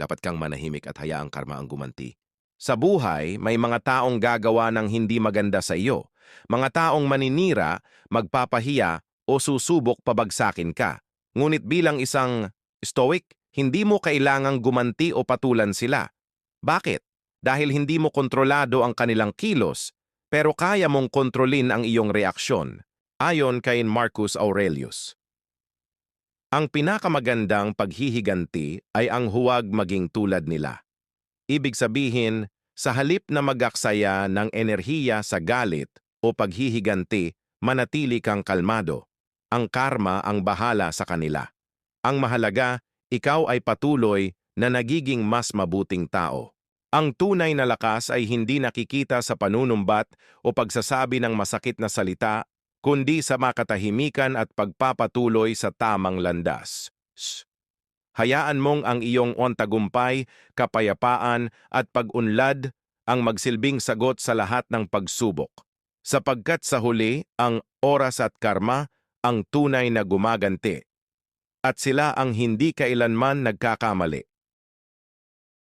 dapat kang manahimik at hayaang karma ang gumanti. Sa buhay, may mga taong gagawa ng hindi maganda sa iyo. Mga taong maninira, magpapahiya o susubok pabagsakin ka. Ngunit bilang isang stoic, hindi mo kailangang gumanti o patulan sila. Bakit? Dahil hindi mo kontrolado ang kanilang kilos, pero kaya mong kontrolin ang iyong reaksyon, ayon kay Marcus Aurelius. Ang pinakamagandang paghihiganti ay ang huwag maging tulad nila. Ibig sabihin, sa halip na magaksaya ng enerhiya sa galit o paghihiganti, manatili kang kalmado. Ang karma ang bahala sa kanila. Ang mahalaga, ikaw ay patuloy na nagiging mas mabuting tao. Ang tunay na lakas ay hindi nakikita sa panunumbat o pagsasabi ng masakit na salita, kundi sa makatahimikan at pagpapatuloy sa tamang landas. Hayaan mong ang iyong ontagumpay, kapayapaan at pag-unlad ang magsilbing sagot sa lahat ng pagsubok. Sapagkat sa huli, ang oras at karma ang tunay na gumaganti. At sila ang hindi kailanman nagkakamali.